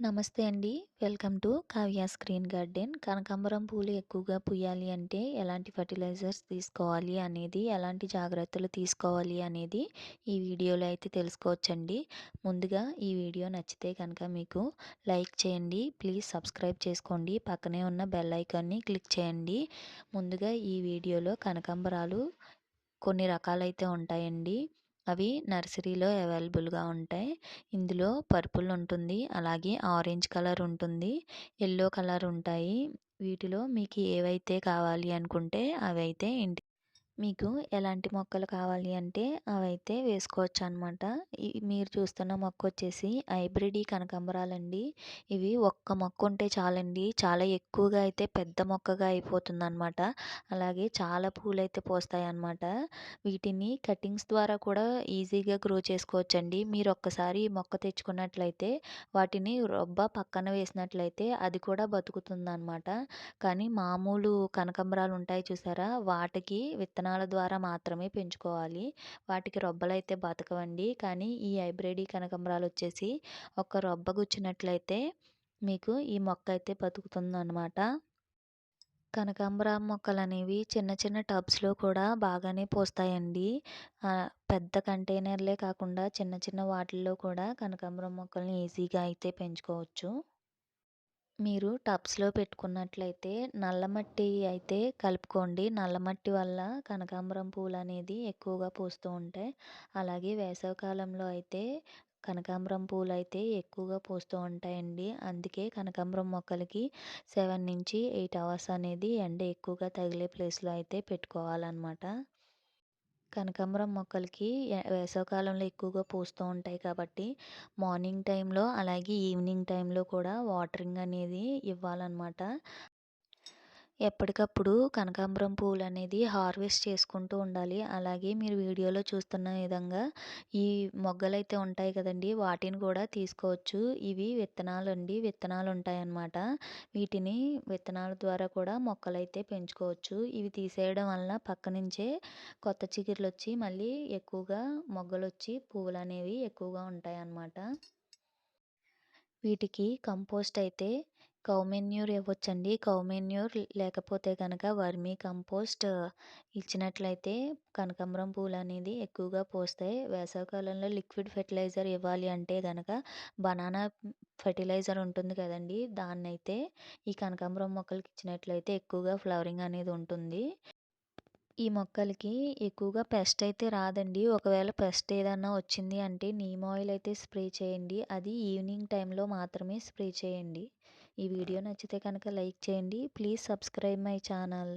నమస్తే అండి. Welcome to Kavya screen garden. కనకాంబరం పూలు ఎక్కువగా పుయ్యాలి అంటే ఎలాంటి ఫర్టిలైజర్స్ తీసుకోవాలి అనేది ఎలాంటి జాగ్రత్తలు తీసుకోవాలి అనేది ఈ వీడియోలో అయితే తెలుసుకోవచ్చండి. ముందుగా ఈ వీడియో నచ్చితే కనుక మీకు లైక్ చేయండి. ప్లీజ్ సబ్స్క్రైబ్ చేసుకోండి. పక్కనే ఉన్న బెల్ ఐకాన్ని క్లిక్ చేయండి. ముందుగా ఈ వీడియోలో కనకాంబరాలు కొన్ని రకాలైతే ఉంటాయండి. అవి నర్సరీలో అవైలబుల్గా ఉంటాయి. ఇందులో పర్పుల్ ఉంటుంది అలాగే ఆరెంజ్ కలర్ ఉంటుంది ఎల్లో కలర్ ఉంటాయి. వీటిలో మీకు ఏవైతే కావాలి అనుకుంటే అవి అయితే ఇంటి మీకు ఎలాంటి మొక్కలు కావాలి అంటే అవైతే వేసుకోవచ్చు అనమాట మీరు చూస్తున్న మొక్క వచ్చేసి హైబ్రిడ్ కనకాంబరాలండి. ఇవి ఒక్క మొక్క ఉంటే చాలండి. చాలా ఎక్కువగా అయితే పెద్ద మొక్కగా అయిపోతుంది అనమాట అలాగే చాలా పూలు అయితే పోస్తాయి అనమాట వీటిని కటింగ్స్ ద్వారా కూడా ఈజీగా గ్రో చేసుకోవచ్చండి. మీరు ఒక్కసారి మొక్క తెచ్చుకున్నట్లయితే వాటిని రొబ్బ పక్కన వేసినట్లయితే అది కూడా బతుకుతుంది అనమాట కానీ మామూలు కనకాంబరాలు ఉంటాయి చూసారా? వాటికి విత్తనాలు విత్తనాల ద్వారా మాత్రమే పెంచుకోవాలి. వాటికి రొబ్బలు అయితే బతకవండి. కానీ ఈ హైబ్రిడ్ కనకంబరాలు వచ్చేసి ఒక రొబ్బ గుచ్చినట్లయితే మీకు ఈ మొక్క అయితే బతుకుతుంది అనమాట కనకాంబరం మొక్కలు అనేవి చిన్న చిన్న టబ్స్లో కూడా బాగానే పోస్తాయండి. పెద్ద కంటైనర్లే కాకుండా చిన్న చిన్న వాటిల్లో కూడా కనకాంబరం మొక్కల్ని ఈజీగా అయితే పెంచుకోవచ్చు. మీరు టబ్స్లో పెట్టుకున్నట్లయితే నల్లమట్టి అయితే కలుపుకోండి. నల్లమట్టి వల్ల కనకాంబరం పూలు అనేది ఎక్కువగా పూస్తూ ఉంటాయి. అలాగే వేసవికాలంలో అయితే కనకాంబరం పూలు అయితే ఎక్కువగా పూస్తూ ఉంటాయండి. అందుకే కనకాంబరం మొక్కలకి సెవెన్ నుంచి ఎయిట్ అవర్స్ అనేది ఎండ ఎక్కువగా తగిలే ప్లేస్లో అయితే పెట్టుకోవాలన్నమాట. కనకాంబరం మొక్కలకి వేసవికాలంలో ఎక్కువగా పూస్తూ ఉంటాయి కాబట్టి మార్నింగ్ టైంలో అలాగే ఈవినింగ్ టైంలో కూడా వాటరింగ్ అనేది ఇవ్వాలన్నమాట. ఎప్పటికప్పుడు కనకాంబరం పూలు అనేది హార్వెస్ట్ చేసుకుంటూ ఉండాలి. అలాగే మీరు వీడియోలో చూస్తున్న విధంగా ఈ మొగ్గలు అయితే ఉంటాయి కదండి వాటిని కూడా తీసుకోవచ్చు. ఇవి విత్తనాలు అండి విత్తనాలు ఉంటాయన్నమాట వీటిని విత్తనాల ద్వారా కూడా మొక్కలైతే పెంచుకోవచ్చు. ఇవి తీసేయడం వలన పక్క నుంచే కొత్త చిగురులు వచ్చి మళ్ళీ ఎక్కువగా మొగ్గలు వచ్చి పువ్వులు అనేవి ఎక్కువగా ఉంటాయి అన్నమాట వీటికి కంపోస్ట్ అయితే కౌమెన్యూర్ ఇవ్వచ్చండి. కౌమెన్యూర్ లేకపోతే కనుక వర్మీ కంపోస్ట్ ఇచ్చినట్లయితే కనకాంబరం పూలు అనేది ఎక్కువగా పోస్తాయి. వేసవికాలంలో లిక్విడ్ ఫెర్టిలైజర్ ఇవ్వాలి అంటే కనుక బనానా ఫెర్టిలైజర్ ఉంటుంది కదండి. దాన్ని అయితే ఈ కనకాంబరం మొక్కలకి ఇచ్చినట్లయితే ఎక్కువగా ఫ్లవరింగ్ అనేది ఉంటుంది. ఈ మొక్కలకి ఎక్కువగా పెస్ట్ అయితే రాదండి. ఒకవేళ పెస్ట్ ఏదన్నా వచ్చింది అంటే నీమ్ ఆయిల్ అయితే స్ప్రే చేయండి. అది ఈవినింగ్ టైంలో మాత్రమే స్ప్రే చేయండి. ఈ వీడియో నచ్చితే కనుక లైక్ చేయండి. Please subscribe my channel.